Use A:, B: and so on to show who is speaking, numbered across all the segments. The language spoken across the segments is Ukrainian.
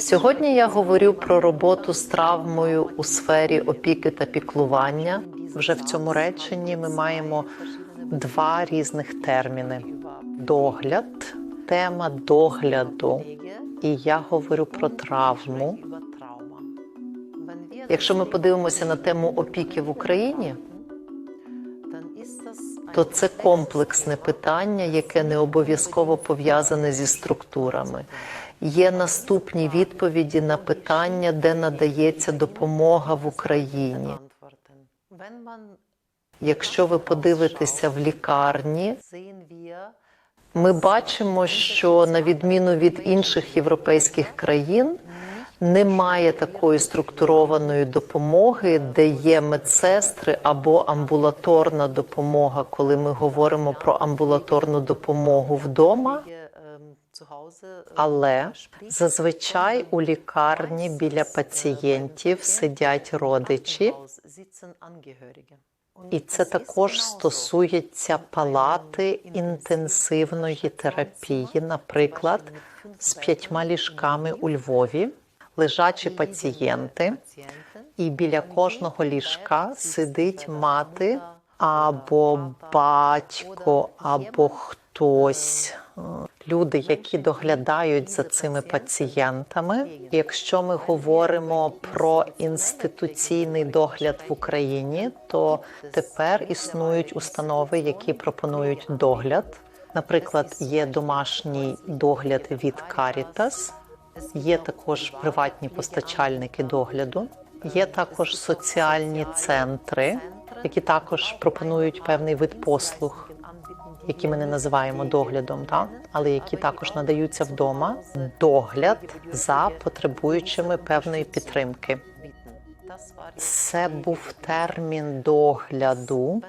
A: Сьогодні я говорю про роботу з травмою у сфері опіки та піклування. Вже в цьому реченні ми маємо два різних терміни: догляд, тема догляду. І я говорю про травму. Якщо ми подивимося на тему опіки в Україні, то це комплексне питання, яке не обов'язково пов'язане зі структурами. Є наступні відповіді на питання, де надається допомога в Україні. Якщо ви подивитеся в лікарні, ми бачимо, що на відміну від інших європейських країн немає такої структурованої допомоги, де є медсестри або амбулаторна допомога, коли ми говоримо про амбулаторну допомогу вдома. Але зазвичай у лікарні біля пацієнтів сидять родичі, і це також стосується палати інтенсивної терапії, наприклад, з п'ятьма ліжками у Львові, лежачі пацієнти, і біля кожного ліжка сидить мати або батько, або хтось. Е, Люди, які доглядають за цими пацієнтами. Якщо ми говоримо про інституційний догляд в Україні, то тепер існують установи, які пропонують догляд. Наприклад, є домашній догляд від Caritas, є також приватні постачальники догляду, є також соціальні центри, які також пропонують певний вид послуг які ми не називаємо доглядом, так? але які також надаються вдома, догляд за потребуючими певної підтримки. Це був термін догляду.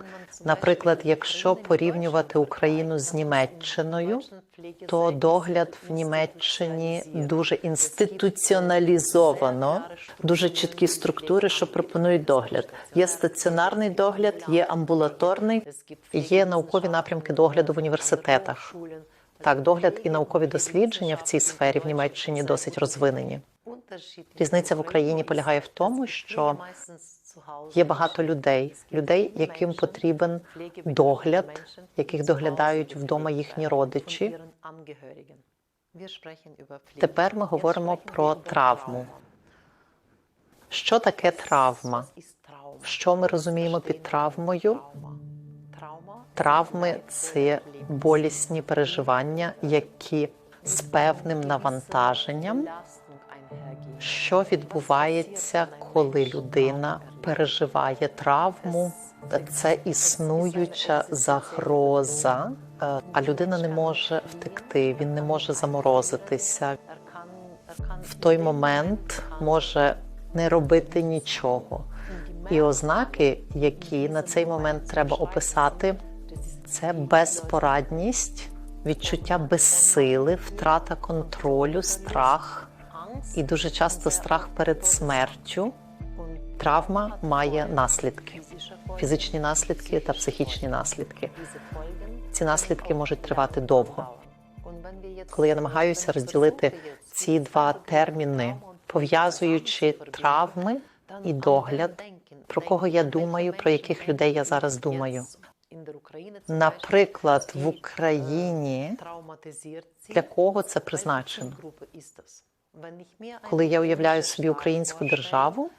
A: Наприклад, якщо порівнювати Україну з Німеччиною, то догляд в Німеччині дуже інституціоналізовано, дуже чіткі структури, що пропонують догляд. Є стаціонарний догляд, є амбулаторний, є наукові напрямки догляду в університетах. Так, догляд і наукові дослідження в цій сфері в Німеччині досить розвинені. Різниця в Україні полягає в тому, що є багато людей, людей, яким потрібен догляд, яких доглядають вдома їхні родичі. Тепер ми говоримо про травму. Що таке травма? Що ми розуміємо під травмою? Травми це болісні переживання, які з певним навантаженням, що відбувається, коли людина переживає травму. Це існуюча загроза, е, а людина не може втекти, він не може заморозитися. В той момент може не робити нічого. І ознаки, які на цей момент треба описати, це безпорадність, відчуття безсили, втрата контролю, страх і дуже часто страх перед смертю. Травма має наслідки, фізичні наслідки та психічні наслідки. Ці наслідки можуть тривати довго. Коли я намагаюся розділити ці два терміни, пов'язуючи травми і догляд, про кого я думаю, про яких людей я зараз думаю. Наприклад, в Україні для кого це призначено? Коли я уявляю собі українську державу,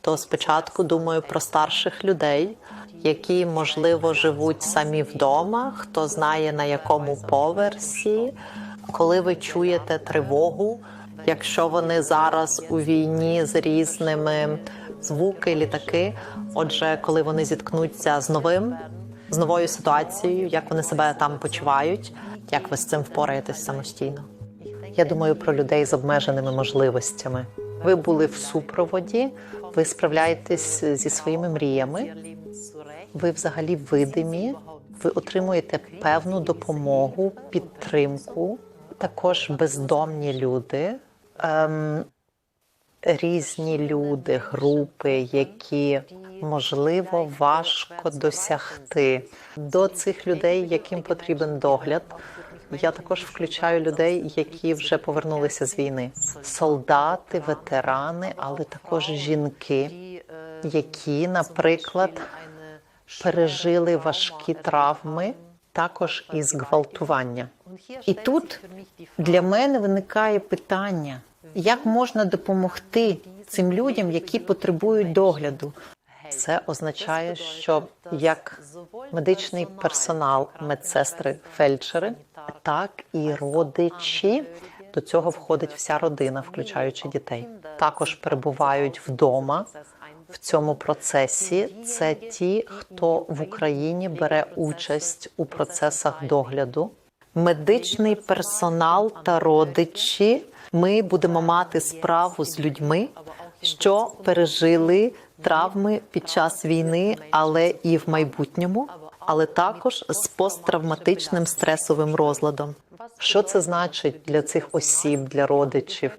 A: то спочатку думаю про старших людей, які можливо живуть самі вдома, хто знає на якому поверсі, коли ви чуєте тривогу, якщо вони зараз у війні з різними звуки, літаки. Отже, коли вони зіткнуться з новим, з новою ситуацією, як вони себе там почувають, як ви з цим впораєтесь самостійно? Я думаю про людей з обмеженими можливостями. Ви були в супроводі, ви справляєтесь зі своїми мріями. Ви взагалі видимі, ви отримуєте певну допомогу, підтримку. Також бездомні люди, ем, різні люди, групи, які можливо важко досягти. До цих людей, яким потрібен догляд, я також включаю людей, які вже повернулися з війни: солдати, ветерани, але також жінки, які, наприклад, пережили важкі травми, також і зґвалтування. І тут для мене виникає питання: як можна допомогти цим людям, які потребують догляду? Це означає, що як медичний персонал, медсестри, фельдшери, так і родичі. До цього входить вся родина, включаючи дітей. Також перебувають вдома в цьому процесі. Це ті, хто в Україні бере участь у процесах догляду. Медичний персонал та родичі. Ми будемо мати справу з людьми, що пережили травми під час війни, але і в майбутньому, але також з посттравматичним стресовим розладом. Що це значить для цих осіб, для родичів?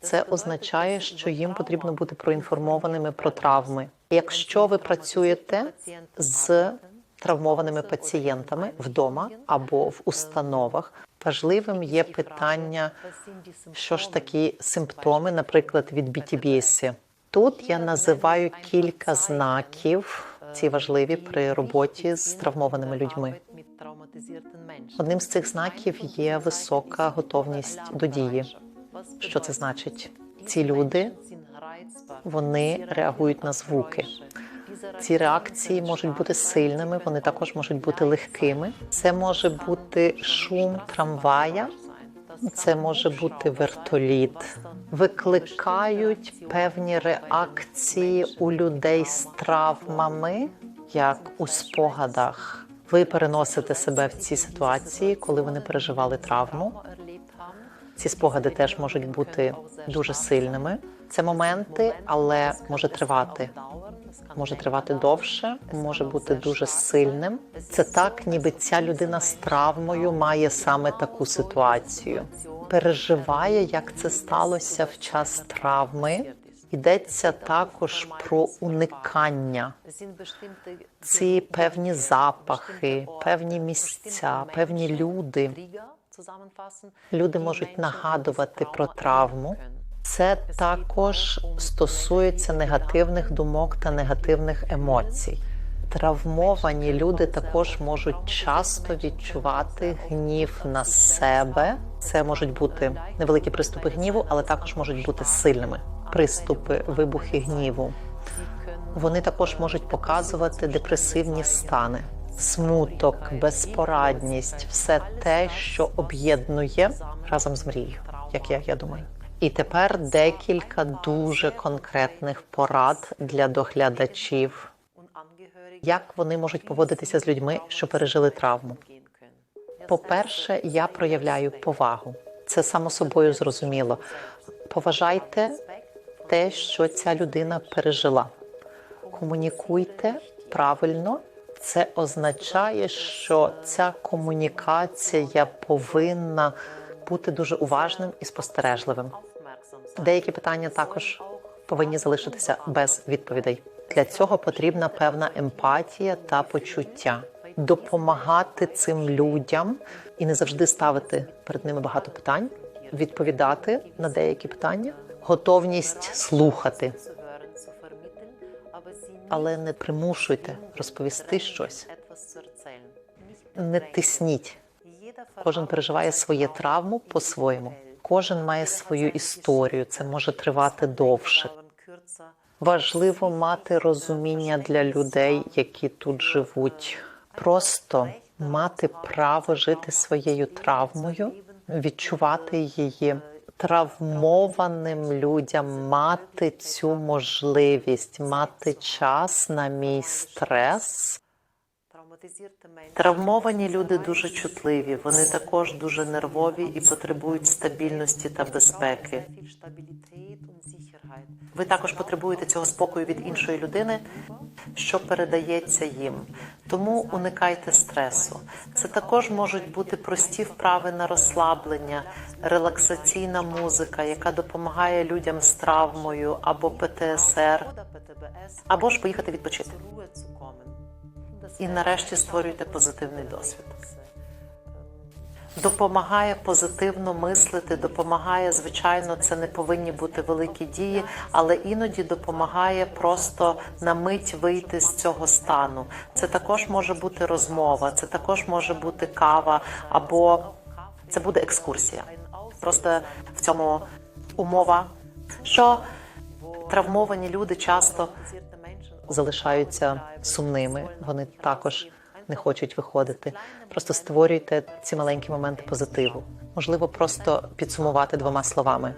A: Це означає, що їм потрібно бути проінформованими про травми. Якщо ви працюєте з травмованими пацієнтами вдома або в установах, важливим є питання, що ж такі симптоми, наприклад, від BTBS. Тут я називаю кілька знаків, ці важливі при роботі з травмованими людьми. Одним з цих знаків є висока готовність до дії. Що це значить? Ці люди вони реагують на звуки. Ці реакції можуть бути сильними, вони також можуть бути легкими. Це може бути шум трамвая, це може бути вертоліт. Викликають певні реакції у людей з травмами, як у спогадах. Ви переносите себе в ці ситуації, коли вони переживали травму. Ці спогади теж можуть бути дуже сильними. Це моменти, але може тривати. Може тривати довше, може бути дуже сильним. Це так, ніби ця людина з травмою має саме таку ситуацію. Переживає, як це сталося в час травми. Йдеться також про уникання. Ці певні запахи, певні місця, певні люди. Люди можуть нагадувати про травму. Це також стосується негативних думок та негативних емоцій. Травмовані люди також можуть часто відчувати гнів на себе. Це можуть бути невеликі приступи гніву, але також можуть бути сильними приступи, вибухи гніву. Вони також можуть показувати депресивні стани, смуток, безпорадність, все те, що об'єднує разом з мрією, як я, я думаю. І тепер декілька дуже конкретних порад для доглядачів, як вони можуть поводитися з людьми, що пережили травму. По-перше, я проявляю повагу. Це само собою зрозуміло. Поважайте те, що ця людина пережила. Комунікуйте правильно. Це означає, що ця комунікація повинна бути дуже уважним і спостережливим. Деякі питання також повинні залишитися без відповідей. Для цього потрібна певна емпатія та почуття, допомагати цим людям і не завжди ставити перед ними багато питань, відповідати на деякі питання, готовність слухати, але не примушуйте розповісти щось. Не тисніть. Кожен переживає своє травму по-своєму. Кожен має свою історію. Це може тривати довше. Важливо мати розуміння для людей, які тут живуть. Просто мати право жити своєю травмою, відчувати її травмованим людям, мати цю можливість, мати час на мій стрес. Травмовані люди дуже чутливі. Вони також дуже нервові і потребують стабільності та безпеки. Ви також потребуєте цього спокою від іншої людини, що передається їм. Тому уникайте стресу. Це також можуть бути прості вправи на розслаблення, релаксаційна музика, яка допомагає людям з травмою або ПТСР, або ж поїхати відпочити. І нарешті створюйте позитивний досвід. Допомагає позитивно мислити, допомагає, звичайно, це не повинні бути великі дії, але іноді допомагає просто на мить вийти з цього стану. Це також може бути розмова, це також може бути кава, або це буде екскурсія. Просто в цьому умова, що травмовані люди часто залишаються сумними. Вони також не хочуть виходити. Просто створюйте ці маленькі моменти позитиву. Можливо, просто підсумувати двома словами: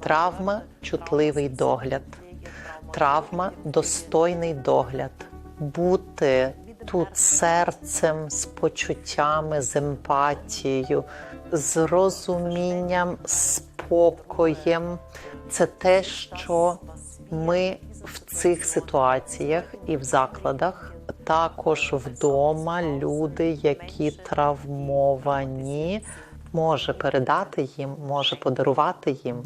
A: травма чутливий догляд, травма достойний догляд, бути тут серцем, з почуттями, з емпатією, з розумінням, спокоєм. Це те, що ми цих ситуаціях і в закладах, також вдома, люди, які травмовані, може передати їм, може подарувати їм.